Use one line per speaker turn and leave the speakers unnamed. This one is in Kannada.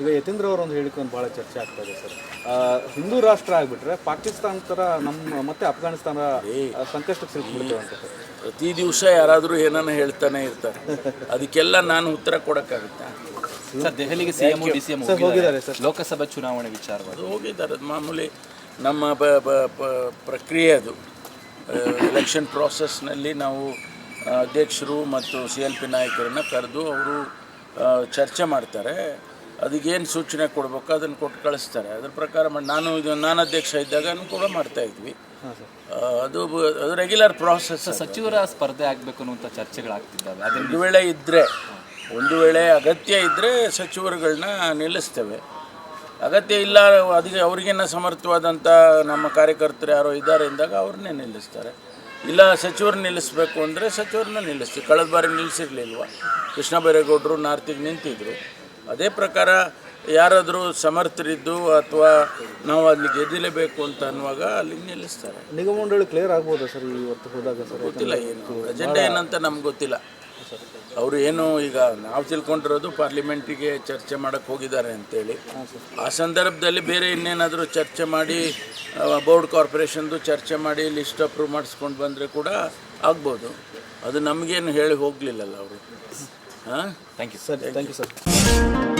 ಈಗ ಯತೀಂದ್ರ ಅವರು ಒಂದು ಹೇಳಿಕೊಂಡು ಒಂದು ಭಾಳ ಚರ್ಚೆ ಆಗ್ತಾ ಇದೆ ಸರ್. ಹಿಂದೂ ರಾಷ್ಟ್ರ ಆಗಿಬಿಟ್ರೆ ಪಾಕಿಸ್ತಾನ ಥರ ನಮ್ಮ ಮತ್ತೆ ಅಫ್ಘಾನಿಸ್ತಾನ ಸಂಕಷ್ಟಕ್ಕೆ ಸಿಲುಕ್ಬಿಡ್ತೇವೆ ಅಂತ
ಪ್ರತಿ ದಿವಸ ಯಾರಾದರೂ ಏನನ್ನ ಹೇಳ್ತಾನೆ ಇರ್ತಾರೆ. ಅದಕ್ಕೆಲ್ಲ ನಾನು ಉತ್ತರ ಕೊಡೋಕ್ಕಾಗುತ್ತಾ?
ಸರ್ ದೆಹಲಿಗೆ ಸಿಎಂ ಡಿಸಿಎಂ
ಹೋಗಿದ್ದಾರೆ. ಸರ್.
ಲೋಕಸಭಾ ಚುನಾವಣೆ ವಿಚಾರವಾಗಿ.
ಅದು ಹೋಗಿದ್ದಾರೆ. ಅದು ಮಾಮೂಲಿ ನಮ್ಮ ಬ- ಪ್ರಕ್ರಿಯೆ ಅದು. ಎಲೆಕ್ಷನ್ ಪ್ರಾಸೆಸ್ನಲ್ಲಿ ನಾವು ಅಧ್ಯಕ್ಷರು ಮತ್ತು ಸಿ ಎಲ್ ಪಿ ನಾಯಕರನ್ನು ಕರೆದು ಅವರು ಚರ್ಚೆ ಮಾಡ್ತಾರೆ. ಅದಕ್ಕೇನು ಸೂಚನೆ ಕೊಡಬೇಕು? ಅದನ್ನು ಕೊಟ್ಟು ಕಳಿಸ್ತಾರೆ. ಅದ್ರ ಪ್ರಕಾರ ಮಾಡಿ ನಾನು ಇದು ನಾನು ಅಧ್ಯಕ್ಷ ಇದ್ದಾಗ ಕೂಡ ಮಾಡ್ತಾ ಇದ್ವಿ. ಅದು ಅದು ರೆಗ್ಯುಲರ್ ಪ್ರಾಸೆಸ್
ಸಚಿವರ ಸ್ಪರ್ಧೆ ಆಗಬೇಕು ಅನ್ನುವಂಥ ಚರ್ಚೆಗಳಾಗ್ತಿದ್ದಾವೆ. ಅದೊಂದು
ಒಂದು ವೇಳೆ ಇದ್ದರೆ ಒಂದು ವೇಳೆ ಅಗತ್ಯ ಇದ್ದರೆ ಸಚಿವರುಗಳನ್ನ ನಿಲ್ಲಿಸ್ತೇವೆ. ಅಗತ್ಯ ಇಲ್ಲ ಅದಕ್ಕೆ ಅವ್ರಿಗಿನ್ನ ಸಮರ್ಥವಾದಂಥ ನಮ್ಮ ಕಾರ್ಯಕರ್ತರು ಯಾರೋ ಇದ್ದಾರೆ ಎಂದಾಗ ಅವ್ರನ್ನೇ ನಿಲ್ಲಿಸ್ತಾರೆ. ಇಲ್ಲ ಸಚಿವರು ನಿಲ್ಲಿಸಬೇಕು ಅಂದರೆ ಸಚಿವರನ್ನ ನಿಲ್ಲಿಸ್ತೀವಿ. ಕಳೆದ ಬಾರಿ ನಿಲ್ಲಿಸಿರ್ಲಿಲ್ವ ಕೃಷ್ಣ ಬೈರೇಗೌಡರು ನಾರ್ತಿಗೆ ನಿಂತಿದ್ರು. ಅದೇ ಪ್ರಕಾರ ಯಾರಾದರೂ ಸಮರ್ಥರಿದ್ದು ಅಥವಾ ನಾವು ಅಲ್ಲಿ ಗೆದ್ದಿಲೇಬೇಕು ಅಂತ ಅನ್ನುವಾಗ ಅಲ್ಲಿ ನಿಲ್ಲಿಸ್ತಾರೆ.
ನಿಗಮ ಮಂಡಳಿ ಕ್ಲಿಯರ್ ಆಗ್ಬೋದಾ ಸರ್ ಇವತ್ತು ಹೋದಾಗ ಸರ್?
ಗೊತ್ತಿಲ್ಲ ಏನು. ಅಜೆಂಡಾ ಏನಂತ ನಮ್ಗೆ ಗೊತ್ತಿಲ್ಲ. ಅವರು ಏನು ಈಗ ನಾವು ತಿಳ್ಕೊಂಡಿರೋದು ಪಾರ್ಲಿಮೆಂಟಿಗೆ ಚರ್ಚೆ ಮಾಡಕ್ಕೆ ಹೋಗಿದ್ದಾರೆ ಅಂತೇಳಿ. ಆ ಸಂದರ್ಭದಲ್ಲಿ ಬೇರೆ ಇನ್ನೇನಾದರೂ ಚರ್ಚೆ ಮಾಡಿ ಬೋರ್ಡ್ ಕಾರ್ಪೊರೇಷನ್ದು ಚರ್ಚೆ ಮಾಡಿ ಲಿಸ್ಟ್ ಅಪ್ರೂವ್ ಮಾಡಿಸ್ಕೊಂಡು ಬಂದರೆ ಕೂಡ ಆಗ್ಬೋದು. ಅದು ನಮಗೇನು ಹೇಳಿ ಹೋಗಲಿಲ್ಲಲ್ಲ ಅವರು.
thank you
sir thank you sir